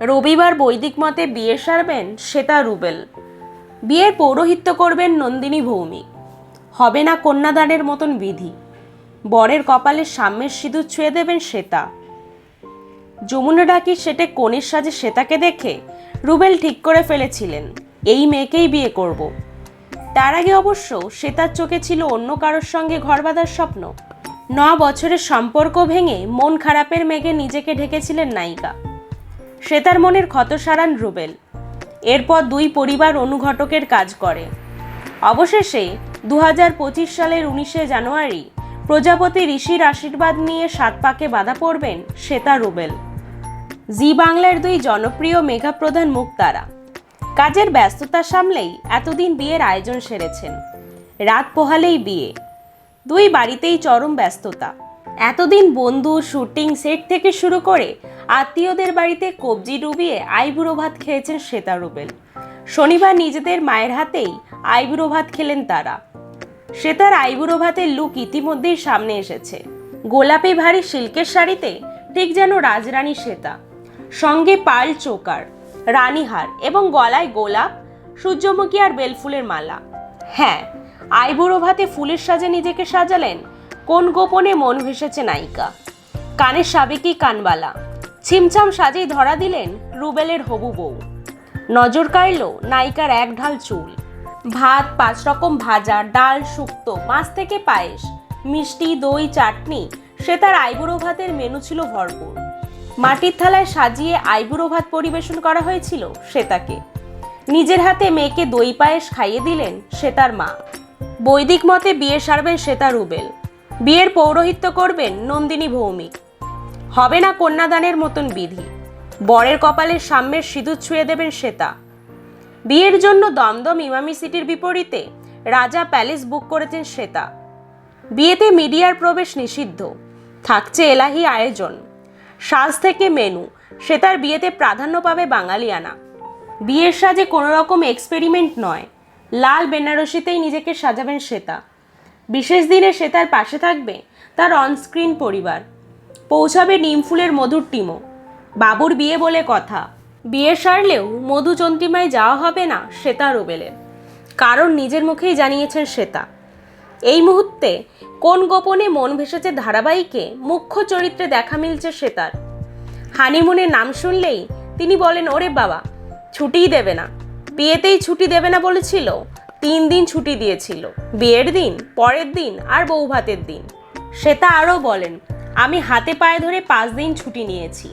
রবিবার বৈদিক মতে বিয়ে সারবেন শ্বেতা রুবেল। বিয়ের পৌরোহিত্য করবেন নন্দিনী ভৌমিক। হবে না কন্যাদানের মতন বিধি। বরের কপালে সাম্যের সিঁদুর ছুঁয়ে দেবেন শ্বেতা। যমুনা ডাকি সেটে কনের সাজে শ্বেতাকে দেখে রুবেল ঠিক করে ফেলেছিলেন, এই মেয়েকেই বিয়ে করব। তার আগে অবশ্য শ্বেতার চোখে ছিল অন্য কারোর সঙ্গে ঘর বাঁধার স্বপ্ন। ন বছরের সম্পর্ক ভেঙে মন খারাপের মেঘে নিজেকে ঢেকেছিলেন নায়িকা। শ্বেতার মনের ক্ষত সারান রুবেল। এরপর দুই পরিবার অনুঘটকের কাজ করে। অবশেষে দু সালের উনিশে জানুয়ারি প্রজাপতি ঋষির আশীর্বাদ নিয়ে সাত পাকে বাধা পড়বেন শ্বেতা রুবেল। জি বাংলার দুই জনপ্রিয় মেঘা প্রধান মুখ তারা কাজের ব্যস্ততা সামলেই এতদিন বিয়ের আয়োজন সেরেছেন। রাত পোহালেই বিয়ে। দুই বাড়িতেই চরম ব্যস্ততা। এতদিন বন্ধু, শুটিং, সেট থেকে শুরু করে আত্মীয়দের বাড়িতে কবজি ডুবিয়ে আইবুড়ো ভাত খেয়েছেন শ্বেতা রুবেল। শনিবার নিজেদের মায়ের হাতেই আইবুড়ো ভাত খেলেন তারা। শ্বেতার আইবুড়ো ভাতের লুক ইতিমধ্যেই সামনে এসেছে। গোলাপি ভারী সিল্কের শাড়িতে ঠিক যেন রাজরানী শ্বেতা সঙ্গে পাল চোকার, রানীহার এবং গলায় গোলাপ, সূর্যমুখী আর বেলফুলের মালা। হ্যাঁ আইবুড়ো ভাতে ফুলের সাজে নিজেকে সাজালেন কোন গোপনে মন ভেসেছে নায়িকা। কানের সাবেকি কানবালা। ছিমছাম সাজেই ধরা দিলেন রুবেলের হবু বউ। নজর কাড়ল নায়িকার এক ঢাল চুল। ভাত, পাঁচ রকম ভাজা, ডাল শুক্তো, মাছ থেকে পায়েস, মিষ্টি, দই, চাটনি, সে তার আইবুড়ো ভাতের মেনু ছিল ভরপুর। মাটির থালায় সাজিয়ে আইবুড়ো ভাত পরিবেশন করা হয়েছিল শ্বেতাকে। নিজের হাতে মেয়েকে দই পায়েস খাইয়ে দিলেন শ্বেতার মা। বৈদিক মতে বিয়ে সারবেন শ্বেতা রুবেল। বিয়ের পৌরোহিত্য করবেন নন্দিনী ভৌমিক। হবে না কন্যাদানের মতন বিধি। বরের কপালে সাম্যের সিঁদুর ছুঁয়ে দেবেন শ্বেতা। বিয়ের জন্য দমদম ইমামি সিটির বিপরীতে রাজা প্যালেস বুক করেছেন শ্বেতা। বিয়েতে মিডিয়ার প্রবেশ নিষিদ্ধ। থাকছে এলাহি আয়োজন। সাজ থেকে মেনু। শ্বেতার বিয়েতে প্রাধান্য পাবে বাঙালিয়ানা। বিয়ের সাজে কোনো রকম এক্সপেরিমেন্ট নয়। লাল বেনারসিতেই নিজেকে সাজাবেন শ্বেতা। বিশেষ দিনে শ্বেতার পাশে থাকবে তার অনস্ক্রিন পরিবার। পৌঁছাবে নিমফুলের মধুর টিমও। বাবুর বিয়ে বলে কথা। বিয়ে সারলেও মধু চন্দ্রিমায় যাওয়া হবে না শ্বেতা রুবেলের। কারণ নিজের মুখেই জানিয়েছেন শ্বেতা। এই মুহূর্তে কোন গোপনে মন ভেসেছে ধারাবাহিকে মুখ্য চরিত্রে দেখা মিলছে শ্বেতার। হানিমুনের নাম শুনলেই তিনি বলেন, ওরে বাবা, ছুটিই দেবে না। বিয়েতেই ছুটি দেবে না বলেছিল, তিন দিন ছুটি দিয়েছিল। বিয়ের দিন, পরের দিন আর বউ ভাতের দিন। শ্বেতা আরও বলেন আমি হাতে পায়ে ধরে পাঁচ দিন ছুটি নিয়েছি।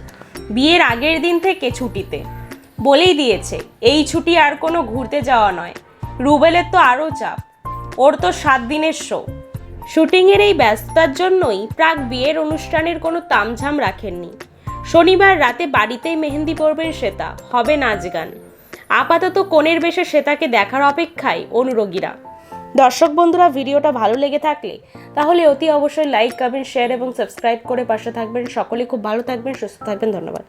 বিয়ের আগের দিন থেকে ছুটিতে। বলেই দিয়েছে, এই ছুটি আর কোনো ঘুরতে যাওয়া নয়। রুবেলের তো আরও চাপ, ওর তো সাত দিনের শো শুটিংয়ের এই ব্যস্ততার জন্যই প্রাক বিয়ের অনুষ্ঠানের কোনো তামঝাম রাখেননি। শনিবার রাতে বাড়িতেই মেহেন্দি পরবেন শ্বেতা, হবে নাচ গান। আপাতত কনের বেশে শ্বেতাকে দেখার অপেক্ষায় অনুরোগীরা। দর্শক বন্ধুরা, ভিডিওটা ভালো লেগে থাকলে তাহলে অতি অবশ্যই লাইক কমেন্ট শেয়ার এবং সাবস্ক্রাইব করে পাশে থাকবেন। সকলে খুব ভালো থাকবেন, সুস্থ থাকবেন। ধন্যবাদ।